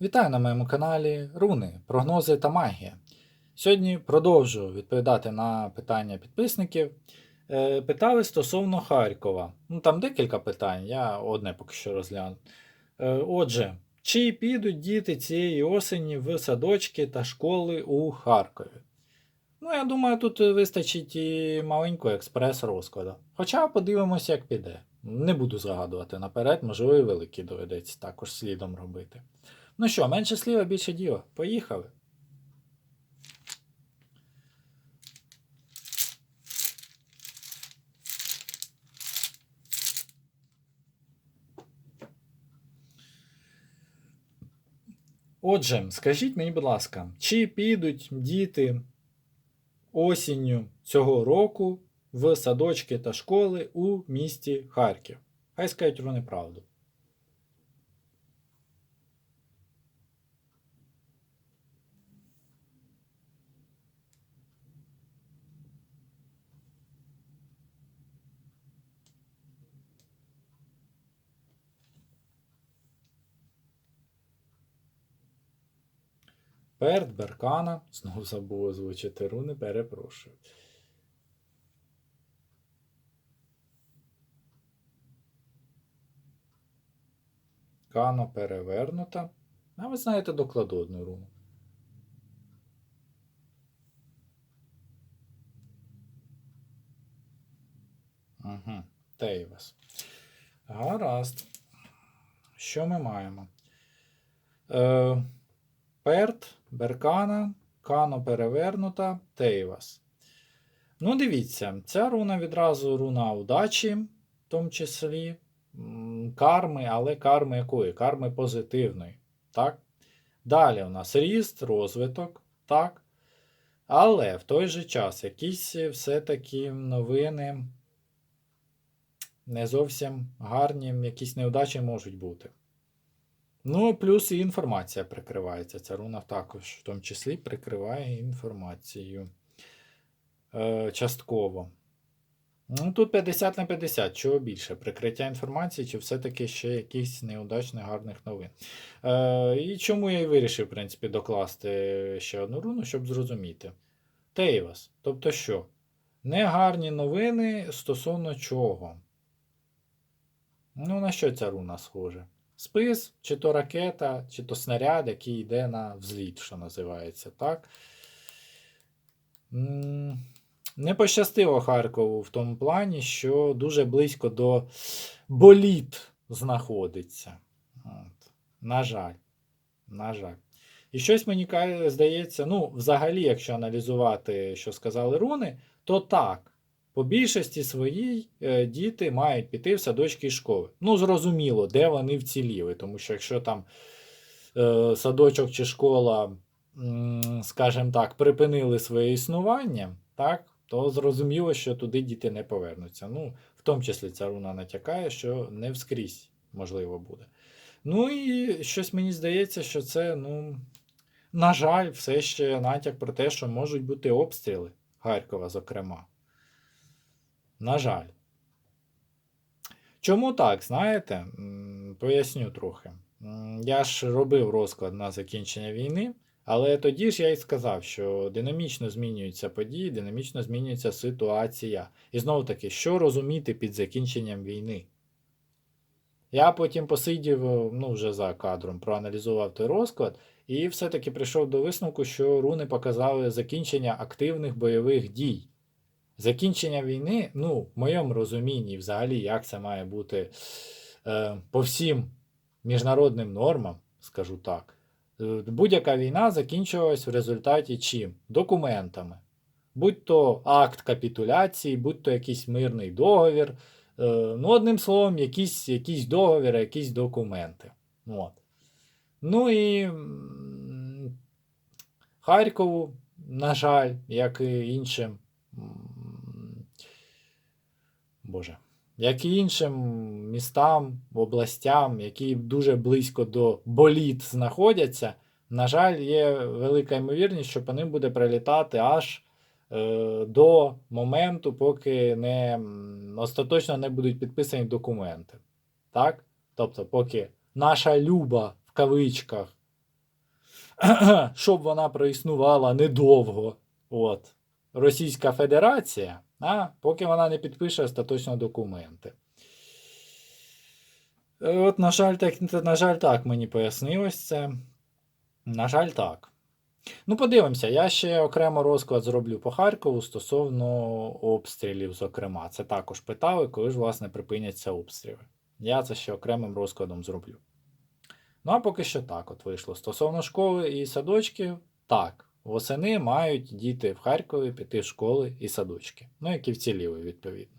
Вітаю на моєму каналі Руни, прогнози та магія. Сьогодні продовжую відповідати на питання підписників. Е, Питали стосовно Харкова. Ну там декілька питань, я одне поки що розгляну. Е, Отже, чи підуть діти цієї осені в садочки та школи у Харкові? Ну, я думаю, тут вистачить і маленького експрес-розкладу. Хоча подивимося, як піде. Не буду загадувати наперед, можливо, і великий доведеться також слідом робити. Ну що, менше сліва, більше діла. Поїхали. Отже, скажіть мені, будь ласка, чи підуть діти осінню цього року в садочки та школи у місті Харків? Хай скажуть вони правду. Перт, Беркана. Знову забув озвучити руни, перепрошую. Кано перевернута. А ви знаєте, докладу одну руну. Угу. Тейвас. Гаразд. Що ми маємо? Е, Перт, Беркана, Кано перевернута, Тейвас. Ну, дивіться, ця руна відразу руна удачі, в тому числі карми, але карми якої? Карми позитивної. Так? Далі у нас ріст, розвиток. Так? Але в той же час якісь все-таки новини не зовсім гарні, якісь неудачі можуть бути. Ну, плюс і інформація прикривається. Ця руна також, в тому числі, прикриває інформацію. Е, частково. Ну, тут 50 на 50, чого більше? Прикриття інформації, чи все-таки ще якісь неудачних гарних новин. Е, і чому я і вирішив, в принципі, докласти ще одну руну, щоб зрозуміти. Тейвас. Тобто що? Негарні новини стосовно чого? Ну, на що ця руна схожа? Спис, чи то ракета, чи то снаряд, який йде на взліт, що називається, так? Не пощастило Харкову в тому плані, що дуже близько до боліт знаходиться. От. На жаль. На жаль. І щось мені здається, ну, взагалі, якщо аналізувати, що сказали руни, то так. По більшості своїй е, діти мають піти в садочки і школи. Ну, зрозуміло, де вони вціліли, тому що якщо там е, садочок чи школа, скажімо так, припинили своє існування, так, то зрозуміло, що туди діти не повернуться. Ну, в тому числі ця руна натякає, що не вскрізь можливо буде. Ну і щось мені здається, що це, ну, на жаль, все ще натяк про те, що можуть бути обстріли Харкова, зокрема. На жаль. Чому так, знаєте? Поясню трохи. Я ж робив розклад на закінчення війни, але тоді ж я й сказав, що динамічно змінюються події, динамічно змінюється ситуація. І знову таки, що розуміти під закінченням війни? Я потім посидів, ну, вже за кадром, проаналізував той розклад, і все-таки прийшов до висновку, що руни показали закінчення активних бойових дій. Закінчення війни, ну, в моєму розумінні, взагалі, як це має бути е, по всім міжнародним нормам, скажу так, е, будь-яка війна закінчувалась в результаті чим? Документами. Будь то акт капітуляції, будь то якийсь мирний договір. Е, ну, одним словом, якісь, якісь договіри, якісь документи. От. Ну і Харкову, на жаль, як і іншим. Боже. Як і іншим містам, областям, які дуже близько до боліт знаходяться, на жаль, є велика ймовірність, що по ним буде прилітати аж е, до моменту, поки не остаточно не будуть підписані документи. Так? Тобто, поки наша люба в кавичках щоб вона проіснувала недовго. От. Російська Федерація, а, поки вона не підпише остаточно документи. Е, От, на жаль, так, на жаль, так мені пояснилось це. На жаль, так. Ну, подивимося, я ще окремо розклад зроблю по Харкову стосовно обстрілів, зокрема. Це також питали, коли ж, власне, припиняться обстріли. Я це ще окремим розкладом зроблю. Ну, а поки що так от вийшло. Стосовно школи і садочків, так, восени мають діти в Харкові піти в школи і садочки. Ну, які вціліли, відповідно.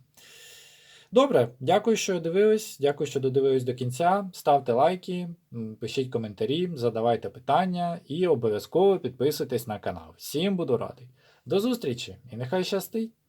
Добре, дякую, що дивились. Дякую, що додивились до кінця. Ставте лайки, пишіть коментарі, задавайте питання і обов'язково підписуйтесь на канал. Всім буду радий. До зустрічі і нехай щастить!